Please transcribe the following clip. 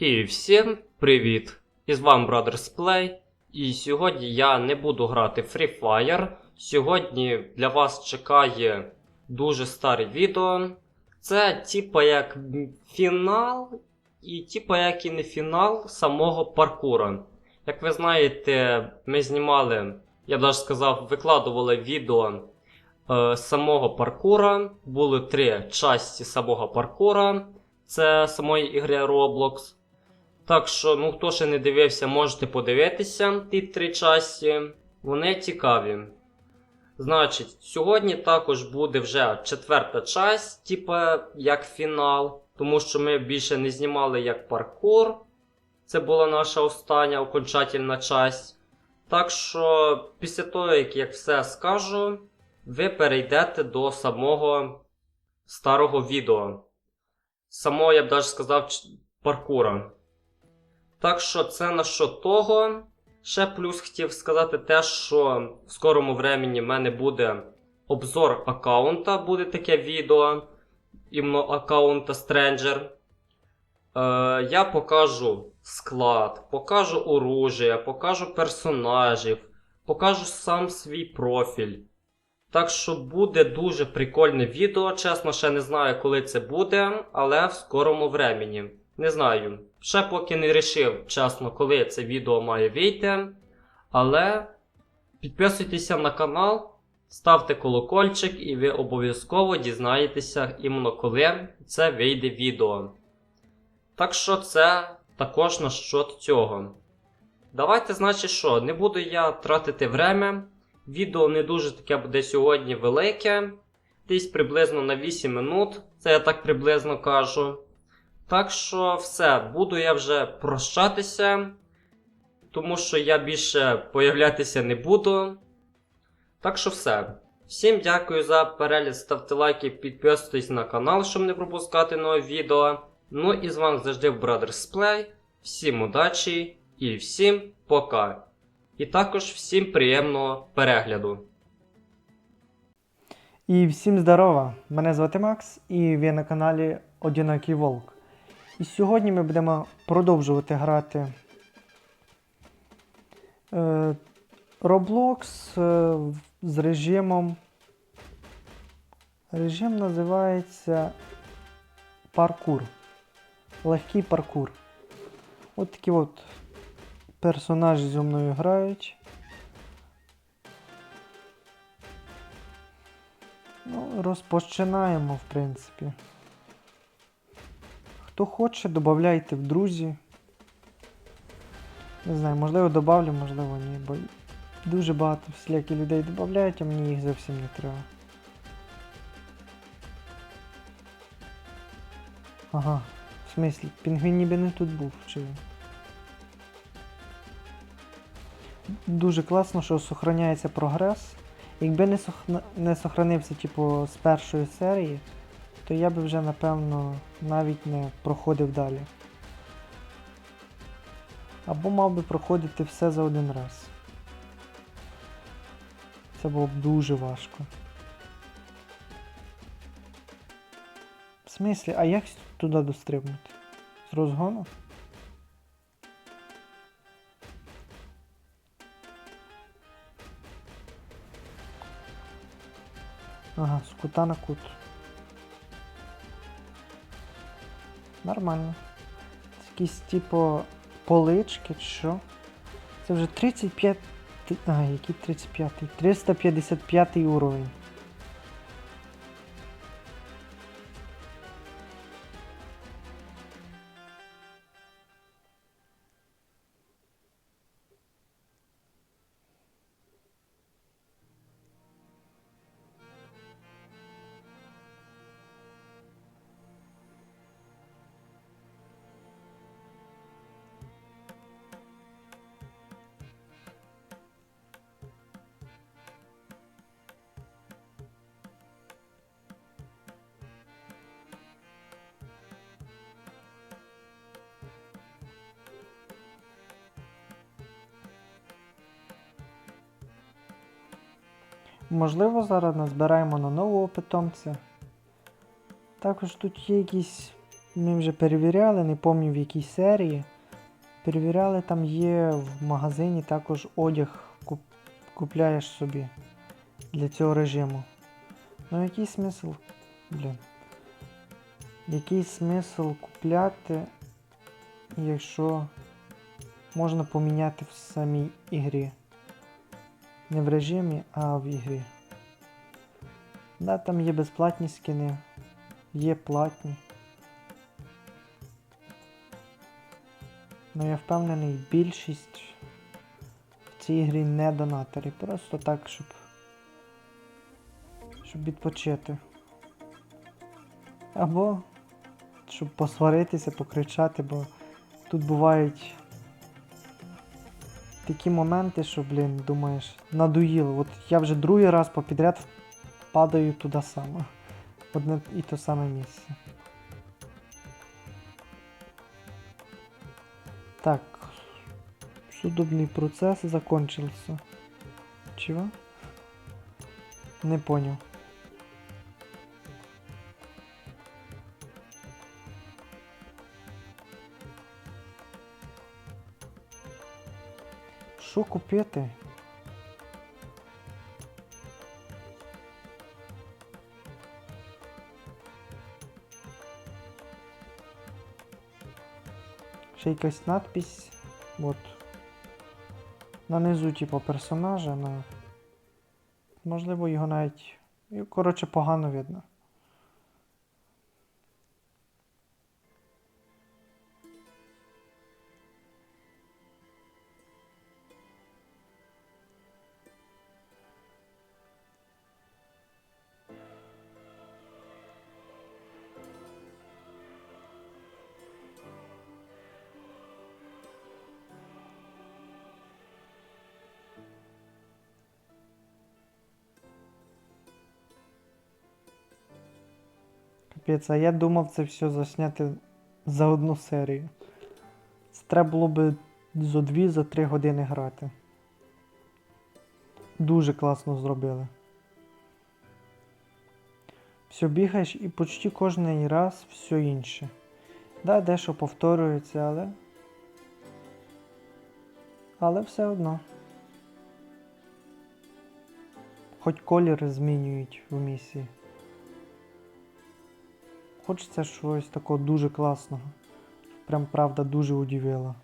І всім привіт! І з вами Brothers Play. І сьогодні я не буду грати Free Fire. Сьогодні для вас чекає дуже старе відео. Це типа як фінал, і типа як і не фінал самого паркура. Як ви знаєте, ми знімали, я б навіть сказав, викладували відео е, самого паркура. Були три часті самого паркура. Це самої ігри Roblox. Так що, ну хто ще не дивився, можете подивитися ті три часті. Вони цікаві. Значить, сьогодні також буде вже четверта часть, типа як фінал. Тому що ми більше не знімали як паркур. Це була наша остання окончательна часть. Так що, після того, як я все скажу, ви перейдете до самого старого відео. Самого, я б навіть сказав, паркура. Так що це на що того. Ще плюс хотів сказати те, що в скорому времені в мене буде обзор аккаунта, буде таке відео, іменно аккаунта Stranger. Е, я покажу склад, покажу оружие, покажу персонажів, покажу сам свій профіль. Так що буде дуже прикольне відео. Чесно, ще не знаю, коли це буде, але в скорому времені. Не знаю. Ще поки не рішив, чесно, коли це відео має вийти. Але підписуйтеся на канал, ставте колокольчик, і ви обов'язково дізнаєтеся іменно коли це вийде відео. Так що це також на щот цього. Давайте, значить, що, не буду я тратити время. Відео не дуже таке буде сьогодні велике. Десь приблизно на 8 минут. Це я так приблизно кажу. Так що все, буду я вже прощатися, тому що я більше появлятися не буду. Так що все. Всім дякую за перегляд, ставте лайки, підписуйтесь на канал, щоб не пропускати нове відео. Ну і з вами завжди Brothers Play. Всім удачі і всім пока. І також всім приємного перегляду. І всім здорова! Мене звати Макс, і ви на каналі Одинокий Волк. І сьогодні ми будемо продовжувати грати е, Roblox е, з режимом. Режим називається паркур. Легкий паркур. От такі от персонажі зі мною грають. Ну, розпочинаємо, в принципі. Хто хоче, додавайте в друзі. Не знаю, можливо добавлю, можливо ні, бо дуже багато всіляких людей додають, а мені їх зовсім не треба. Ага, в смислі, пінгвін ніби не тут був, чи. Дуже класно, що сохраняється прогрес. Якби не сохранився, типу, з першої серії, то я би вже, напевно, навіть не проходив далі. Або мав би проходити все за один раз. Це було б дуже важко. В смислі, а як туди дострибнути? З розгону? Ага, з кута на кут. Нормально. Це якісь типу полички, чи що? Це вже 35. А, який 35? 355 уровень. Можливо, зараз назбираємо на нового питомця. Також тут є якісь ми вже перевіряли, не пам'ятаю в якій серії. Перевіряли, там є в магазині також одяг куп- купляєш собі для цього режиму. Ну який смисл? Блін. Який смисл купляти, якщо можна поміняти в самій ігрі? Не в режимі, а в ігрі. Да, там є безплатні скини, є платні. Ну я впевнений, більшість в цій грі не донатори. Просто так, щоб. Щоб відпочити. Або щоб посваритися, покричати, бо тут бувають такі моменти, що, блін, думаєш, надоїло. От я вже другий раз попідряд падаю туди саме. Одне і те саме місце. Так. Судебный процесс закончился. Чего? Не понял. Що купити? Ще якась надпись. От. На низу, типу, персонажа, на. Можливо, його навіть. Коротше, погано видно. Капець, а я думав це все засняти за одну серію. Це треба було би зо 2 за 3 години грати. Дуже класно зробили. Все бігаєш і почти кожний раз все інше. Да, дещо повторюється, але. Але все одно. Хоч колір змінюють в місії. Хочеться щось такого дуже класного. Прям правда дуже удивило.